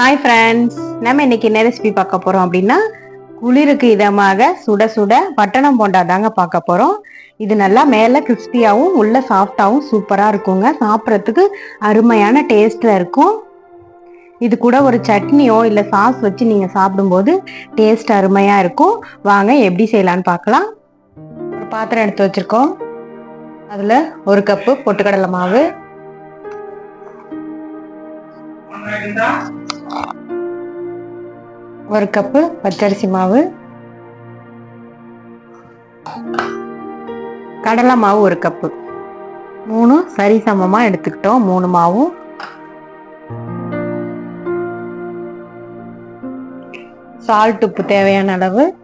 Hi friends நம்ம இன்னைக்கு என்ன ரெசிபி பார்க்க போறோம் அப்படின்னா குளிருக்கு இதமாக சுட சுட பட்டணம் போண்டா தாங்க பார்க்க போறோம். இது நல்லா மேலே கிறிஸ்பியாகவும் உள்ள சாஃப்டாகவும் சூப்பராக இருக்குங்க. சாப்பிட்றதுக்கு அருமையான டேஸ்ட்டில் இருக்கும். இது கூட ஒரு சட்னியோ இல்லை சாஸ் வச்சு நீங்கள் சாப்பிடும்போது டேஸ்ட் அருமையாக இருக்கும். வாங்க எப்படி செய்யலான்னு பார்க்கலாம். ஒரு பாத்திரம் எடுத்து வச்சுருக்கோம். அதில் ஒரு கப்பு பொட்டுக்கடலை மாவு. ஒரு கப்பு பச்சரிசி மாவு. கடலை மாவு ஒரு கப்பு. மூணு சரி சமமாக எடுத்துக்கிட்டோம். மூணு மாவும். சால்ட் உப்பு தேவையான அளவு.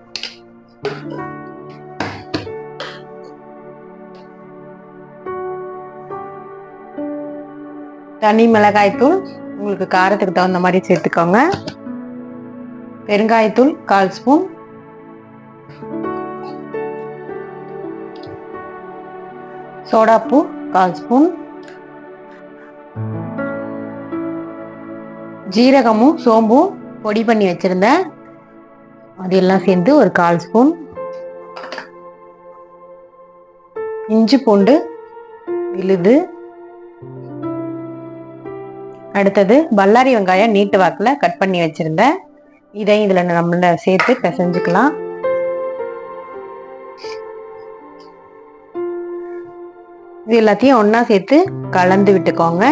தனி மிளகாய்த்தூள் உங்களுக்கு காரத்துக்கு தகுந்த மாதிரி சேர்த்துக்கோங்க. பெருங்காயத்தூள் கால் ஸ்பூன். சோடாப்பூ கால் ஸ்பூன். ஜீரகமும் சோம்பும் பொடி பண்ணி வச்சிருந்தேன். அது எல்லாம் சேர்ந்து ஒரு கால் ஸ்பூன். இஞ்சி பூண்டு விழுது அடுத்தது பல்லாரி வெங்காயம் நீட்டு வாக்கில் கட் பண்ணி வச்சிருந்தேன் இதையும் இதில் நம்மள சேர்த்து பிசைஞ்சுக்கலாம். இது எல்லாத்தையும் ஒன்றா சேர்த்து கலந்து விட்டுக்கோங்க.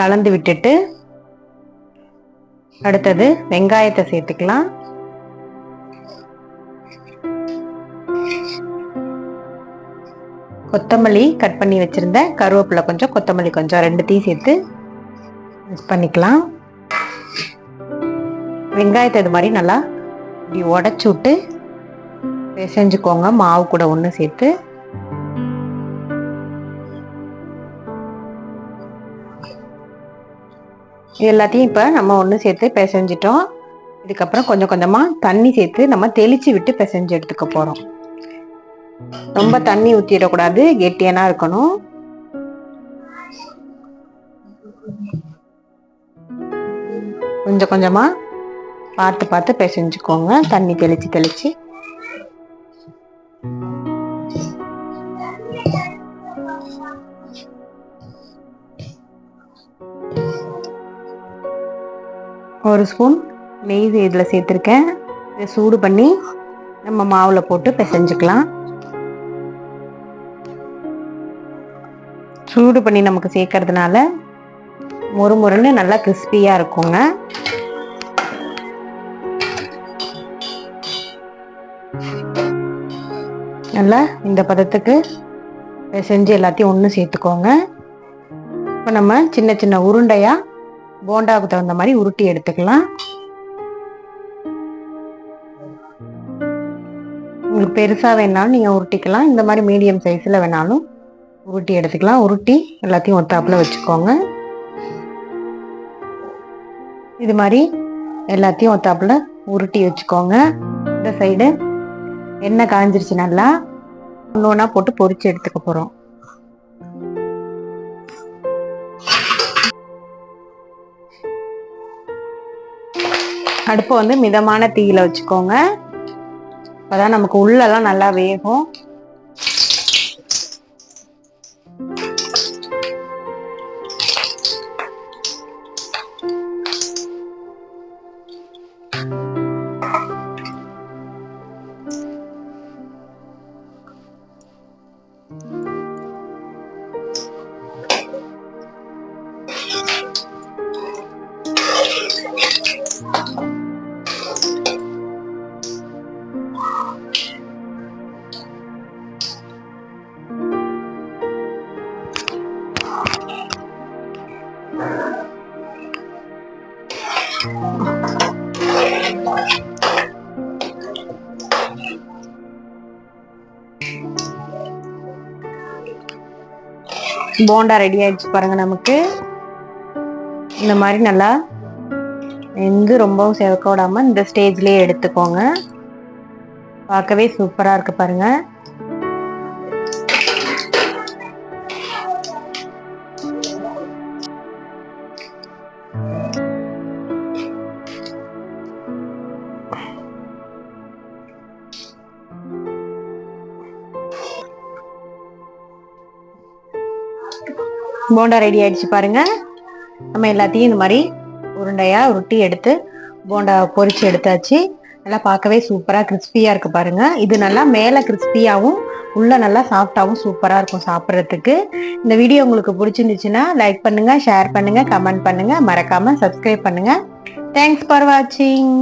கலந்து விட்டுட்டு அடுத்தது வெங்காயத்தை சேர்த்துக்கலாம். கொத்தமல்லி கட் பண்ணி வச்சிருந்தேன் கருவேப்பிலை கொஞ்சம் கொத்தமல்லி கொஞ்சம் ரெண்டுத்தையும் சேர்த்து மிக்ஸ் பண்ணிக்கலாம். வெங்காயத்தை இது மாதிரி நல்லா இப்படி உடச்சி விட்டு பிசைஞ்சுக்கோங்க. மாவு கூட ஒன்று சேர்த்து. இது எல்லாத்தையும் இப்போ நம்ம ஒன்று சேர்த்து பிசைஞ்சிட்டோம். இதுக்கப்புறம் கொஞ்சம் கொஞ்சமாக தண்ணி சேர்த்து நம்ம தெளித்து விட்டு பிசைஞ்சு எடுத்துக்க போகிறோம் ரொம்ப தண்ணி ஊற்றிடக்கூடாது கெட்டியானா இருக்கணும். கொஞ்சம் கொஞ்சமாக பார்த்து பார்த்து பிசைஞ்சுக்கோங்க தண்ணி தெளித்து தெளித்து ஒரு ஸ்பூன் நெய் இதில் சேர்த்துருக்கேன். இதை சூடு பண்ணி நம்ம மாவில் போட்டு பிசைஞ்சுக்கலாம். சூடு பண்ணி நமக்கு சேர்க்கறதுனால மொறு மொறுன்னு நல்லா கிறிஸ்பியாக இருக்குங்க. நல்லா இந்த பதத்துக்கு செஞ்சு எல்லாத்தையும் ஒன்று சேர்த்துக்கோங்க. இப்போ நம்ம சின்ன சின்ன உருண்டையாக போண்டாவுக்கு தகுந்த மாதிரி உருட்டி எடுத்துக்கலாம். உங்களுக்கு பெருசாக வேணாலும் நீங்கள் உருட்டிக்கலாம். இந்த மாதிரி மீடியம் சைஸில் வேணாலும் உருட்டி எடுத்துக்கலாம். உருட்டி எல்லாத்தையும் ஒத்தாப்புல வச்சுக்கோங்க. இது மாதிரி எல்லாத்தையும் ஒத்தாப்புல உருட்டி வச்சுக்கோங்க. இந்த சைடு எண்ணெய் காஞ்சிருச்சு நல்லா. ஒன்று ஒன்றா போட்டு பொறிச்சு எடுத்துக்க போகிறோம் அடுப்பை வந்து மிதமான தீயில வச்சுக்கோங்க. அப்போதான் நமக்கு உள்ளெல்லாம் நல்லா வேகும். போண்டா ரெடி ஆயிடுச்சு பாருங்க நமக்கு. இந்த மாதிரி நல்லா எங்கு ரொம்பவும் செவக்க விடாம இந்த ஸ்டேஜ்லயே எடுத்துக்கோங்க. பார்க்கவே சூப்பரா இருக்கு பாருங்க. போண்டா ரெடி ஆயிடுச்சு பாருங்க. நம்ம எல்லாத்தையும் இந்த மாதிரி உருண்டையா உருட்டி எடுத்து போண்டா பொரிச்சு எடுத்தாச்சு. நல்லா பார்க்கவே சூப்பராக கிறிஸ்பியாக இருக்கு பாருங்க. இது நல்லா மேலே கிறிஸ்பியாகவும் உள்ள நல்லா சாஃப்டாகவும் சூப்பராக இருக்கும் சாப்பிட்றதுக்கு. இந்த வீடியோ உங்களுக்கு பிடிச்சிருந்துச்சுன்னா லைக் பண்ணுங்கள் ஷேர் பண்ணுங்கள் கமெண்ட் பண்ணுங்கள் மறக்காமல் சப்ஸ்கிரைப் பண்ணுங்கள் தேங்க்ஸ் ஃபார் வாட்சிங்